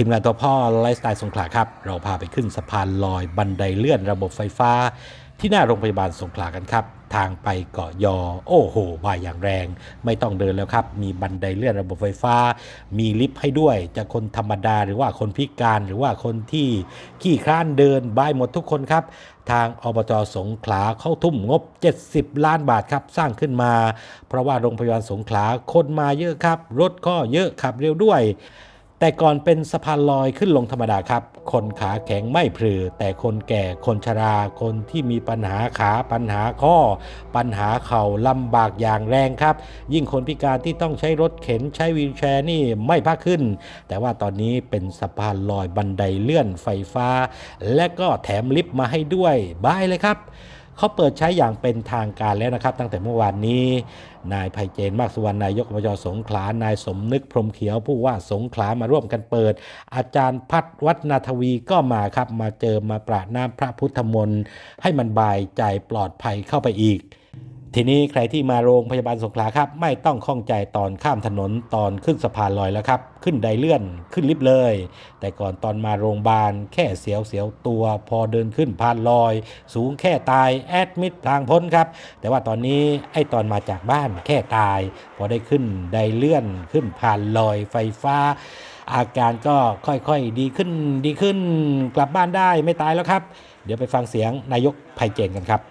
ทีมงานตัวพ่อไลฟ์สไตล์สงขลาครับ เราพาไปขึ้นสะพานลอยบันไดเลื่อนระบบไฟฟ้า ที่หน้าโรงพยาบาลสงขลากันครับ ทางไปเกาะยอ โอ้โหมาอย่างแรง ไม่ต้องเดินแล้วครับ มีบันไดเลื่อนระบบไฟฟ้า มีลิฟต์ให้ด้วย จะคนธรรมดาหรือว่าคนพิการหรือว่าคนที่ขี้คร้านเดินบายหมดทุกคนครับทางอบจสงขลาเข้าทุ่มงบ 70 ล้านบาทครับสร้างขึ้นมา เพราะว่าโรงพยาบาลสงขลาคนมาเยอะครับ รถก็เยอะขับเร็วด้วย แต่ก่อนเป็นสะพานลอยขึ้นลงธรรมดาครับ คนขาแข็งไม่พลือ แต่คนแก่คนชรา คนที่มีปัญหาขาปัญหาข้อ ปัญหาเข่าลำบากอย่างแรงครับ ยิ่งคนพิการที่ต้องใช้รถเข็นใช้วีลแชร์นี่ไม่พักขึ้น แต่ว่าตอนนี้เป็นสะพานลอยบันไดเลื่อนไฟฟ้า และก็แถมลิฟต์มาให้ด้วยบายเลยครับ เขาเปิดใช้อย่างเป็นทางการแล้วนะครับ ตั้งแต่เมื่อวานนี้ นายไพเจนมากสุวรรณนายกอบจสงขลานายสมนึกพรมเขียวผู้ว่าสงขลามาร่วมกันเปิด อาจารย์พัฒวัฒนาทวีก็มาครับ มาเจอมาประน้ำพระพุทธมนต์ให้มันบายใจปลอดภัยเข้าไปอีก ทีนี้ใครที่มาโรงพยาบาลสงขลาครับไม่ต้องข้องใจตอนข้ามถนนตอนขึ้นสะพานลอยแล้วครับ ขึ้นไดเลื่อนขึ้นลิฟต์เลย แต่ก่อนตอนมาโรงพยาบาลแค่เสียวเสียวๆตัว พอเดินขึ้นพานลอย สูงแค่ตายแอดมิดทางพ้นครับ แต่ว่าตอนนี้ไอ้ตอนมาจากบ้านแค่ตาย พอได้ขึ้นไดเลื่อนขึ้นพานลอยไฟฟ้า อาการก็ค่อยๆดีขึ้นดีขึ้นกลับบ้านได้ไม่ตายแล้วครับ เดี๋ยวไปฟังเสียงนายกไพเจนกันครับ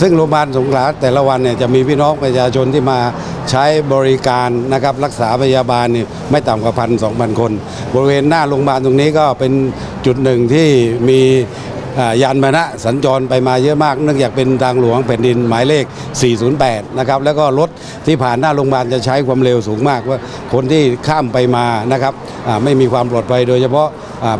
ซึ่งโรงพยาบาลสงขลาแต่ละวันเนี่ยจะมีพี่น้องประชาชนที่มาใช้บริการนะครับรักษาพยาบาลเนี่ยไม่ต่ำกว่าพันสองพันคน บริเวณหน้าโรงพยาบาลตรงนี้ก็เป็นจุดหนึ่งที่มี ยานพาหนะสัญจรไปมาเยอะมากเนื่องจากเป็นทางหลวงแผ่นดินหมายเลข 408 นะครับแล้วก็รถที่ผ่านหน้าโรงพยาบาลจะใช้ความเร็วสูงมากว่าคนที่ข้ามไปมานะครับไม่มีความปลอดภัยโดยเฉพาะ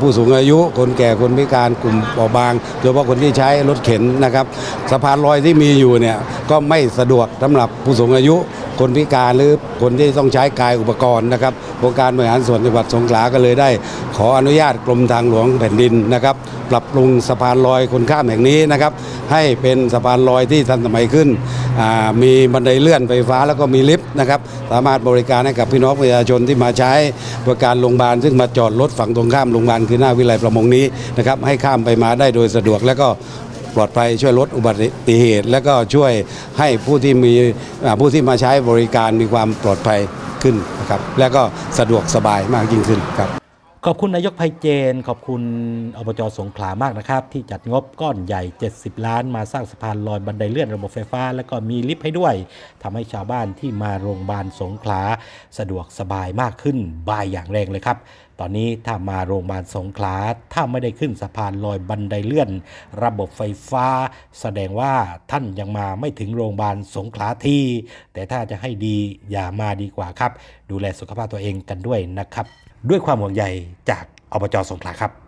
ผู้สูงอายุคนแก่คนพิการกลุ่มเปราบาง โดยเฉพาะคนที่ใช้รถเข็นนะครับสะพานลอยที่มีอยู่เนี่ยก็ไม่สะดวกสำหรับผู้สูงอายุคนพิการหรือคนที่ต้องใช้กายอุปกรณ์นะครับโครงการบริหารส่วนจังหวัดสงขลาก็เลยได้ ขออนุญาตกรมทางหลวงแผ่นดินนะครับปรับปรุงสะพานลอยคนข้ามแห่งนี้นะครับ ให้เป็นสะพานลอยที่ทันสมัยขึ้น มีบันไดเลื่อนไฟฟ้าแล้วก็มีลิฟต์นะครับ สามารถบริการให้กับพี่น้องประชาชนที่มาใช้บริการโรงพยาบาลซึ่งมาจอดรถฝั่งตรงข้ามโรงพยาบาลคือหน้าวิไลประมงนี้นะครับ ให้ข้ามไปมาได้โดยสะดวกแล้วก็ปลอดภัยช่วยลดอุบัติเหตุ และก็ช่วยให้ผู้ที่มีผู้ที่มาใช้บริการมีความปลอดภัยขึ้นนะครับและก็สะดวกสบายมากยิ่งขึ้นครับ ขอบคุณนายกไพเจน ขอบคุณอบจสงขลามากนะครับ ที่จัดงบก้อนใหญ่ 70 ล้าน มาสร้างสะพานลอยบันไดเลื่อนระบบไฟฟ้า แล้วก็มีลิฟต์ให้ด้วยทำให้ชาวบ้านที่มาโรงพยาบาลสงขลาสะดวกสบายมากขึ้นบายอย่างแรงเลยครับ ตอนนี้ถ้ามาโรงพยาบาลสงขลาถ้าไม่ได้ขึ้นสะพานลอยบันไดเลื่อน ระบบไฟฟ้า แสดงว่าท่านยังมาไม่ถึงโรงพยาบาลสงขลาทีแต่ถ้าจะให้ดีอย่ามาดีกว่าครับ ดูแลสุขภาพตัวเองกันด้วยนะครับ ด้วยความห่วงใยจากอบจสงขลาครับ